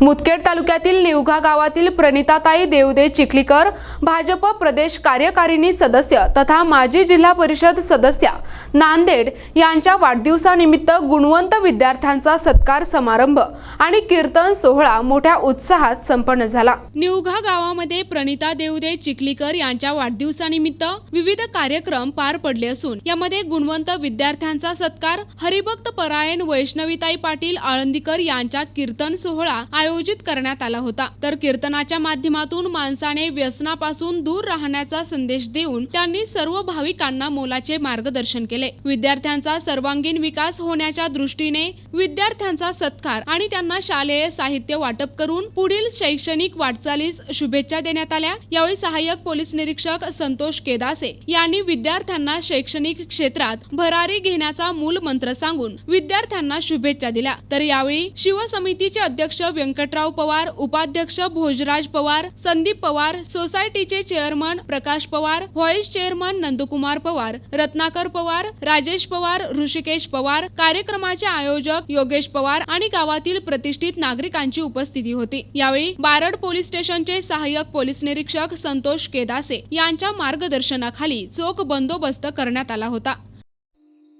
मुदखेड तालुक्यातील निवघा गावातील प्रणिताताई देवदे चिखलीकर भाजप प्रदेश कार्यकारिणी सदस्य तथा माजी जिल्हा परिषद सदस्या नांदेड यांच्या वाढदिवसानिमित्त गुणवंत विद्यार्थ्यांचा सत्कार समारंभ आणि कीर्तन सोहळा मोठ्या उत्साहात संपन्न झाला. निवघा गावामध्ये प्रणिता देवदे चिखलीकर यांच्या वाढदिवसानिमित्त विविध कार्यक्रम पार पडले असून यामध्ये गुणवंत विद्यार्थ्यांचा सत्कार हरिभक्त परायण वैष्णवीताई पाटील आळंदीकर यांच्या कीर्तन सोहळा आयोजित करण्यात आला होता. तर कीर्तनाच्या माध्यमातून माणसाने व्यसनापासून दूर राहण्याचा संदेश देऊन त्यांनी सर्व भाविकांना मोलाचे मार्गदर्शन केले. विद्यार्थ्यांचा सर्वांगीण विकास होण्याच्या दृष्टीने विद्यार्थ्यांचा सत्कार आणि त्यांना शालेय साहित्य वाटप करून पुढील शैक्षणिक वाटचालीस शुभेच्छा देण्यात आल्या. यावेळी सहाय्यक पोलीस निरीक्षक संतोष केदासे यांनी विद्यार्थ्यांना शैक्षणिक क्षेत्रात भरारी घेण्याचा मूल मंत्र सांगून विद्यार्थ्यांना शुभेच्छा दिल्या. तर यावेळी शिवसमितीचे अध्यक्ष व्यंकटराव पवार उपाध्यक्ष भोजराज पवार संदीप पवार सोसायटीचे chairman Prakash Pawar vice chairman Nandkumar Pawar Ratnakar Pawar Rajesh Pawar Hrishikesh Pawar कार्यक्रमाचे आयोजक योगेश पवार आणि गावातील प्रतिष्ठित नागरिकांची उपस्थिती होती. यावेळी बारड पोलीस स्टेशनचे सहाय्यक पोलीस निरीक्षक संतोष केदासे यांच्या मार्गदर्शनाखाली चोख बंदोबस्त करण्यात आला होता.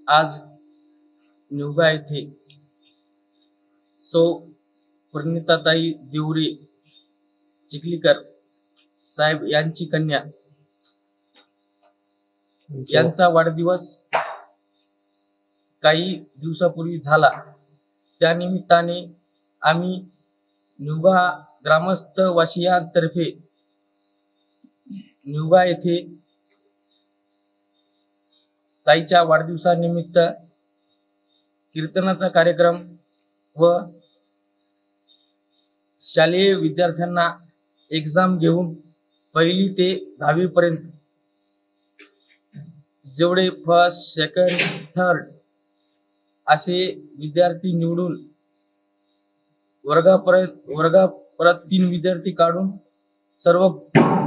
आज निवगा येथे सो प्रणिताताई दिवरे चिखलीकर साहेब यांची कन्या. यांचा वाढदिवस काही दिवसापूर्वी झाला. त्या निमित्ताने आम्ही निवगा ग्रामस्थ वासियांतर्फे निवगा येथे ताईच्या वाढदिवसानिमित्त कीर्तनाचा कार्यक्रम व शालेय विद्यार्थ्यांना एक्झाम घेऊन पहिली ते दहावी पर्यंत. जेवढे फर्स्ट सेकंड थर्ड असे विद्यार्थी निवडून वर्गापर्यंत वर्गा परत तीन विद्यार्थी काढून सर्व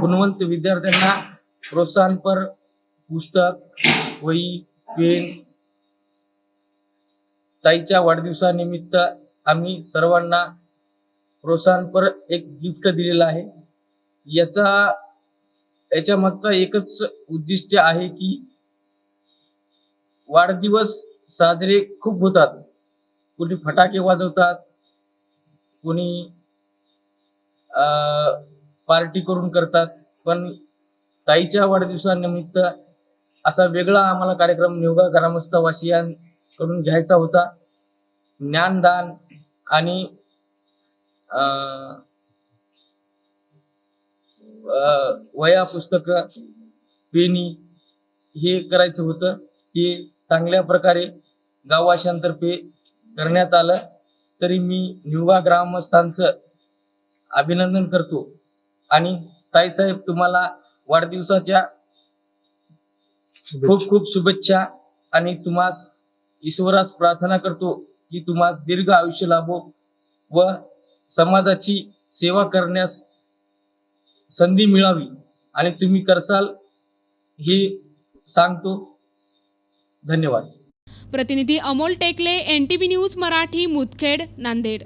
गुणवंत विद्यार्थ्यांना प्रोत्साहनपर पुस्तक वही पेन ताईच्या वाढदिवसानिमित्त आम्ही सर्वांना प्रोत्साहनपर एक गिफ्ट दिलेलं आहे. याचा याच्या मागचा एकच उद्दिष्ट आहे की वाढदिवस साजरे खूप होतात. कोणी फटाके वाजवतात कोणी पार्टी करून करतात. पण ताईच्या वाढदिवसानिमित्त असा वेगळा आम्हाला कार्यक्रम निवगा ग्रामस्थ वासियांकडून घ्यायचा होता. ज्ञानदान आणि वया पुस्तक पेनी हे करायचं होतं ते चांगल्या प्रकारे गावाशांतर्फे करण्यात आलं तरी मी निवगा ग्रामस्थांचं अभिनंदन करतो. आणि ताईसाहेब तुम्हाला वाढदिवसाच्या खूप खूप शुभेच्छा आणि तुम्हास ईश्वरास प्रार्थना करतो की तुम्हास दीर्घ आयुष्य लाभो व समाजाची सेवा करण्यास संधी मिळावी. आणि तुम्ही करसाल हे सांगतो. धन्यवाद. प्रतिनिधी अमोल टेकले एन न्यूज मराठी मुदखेड नांदेड.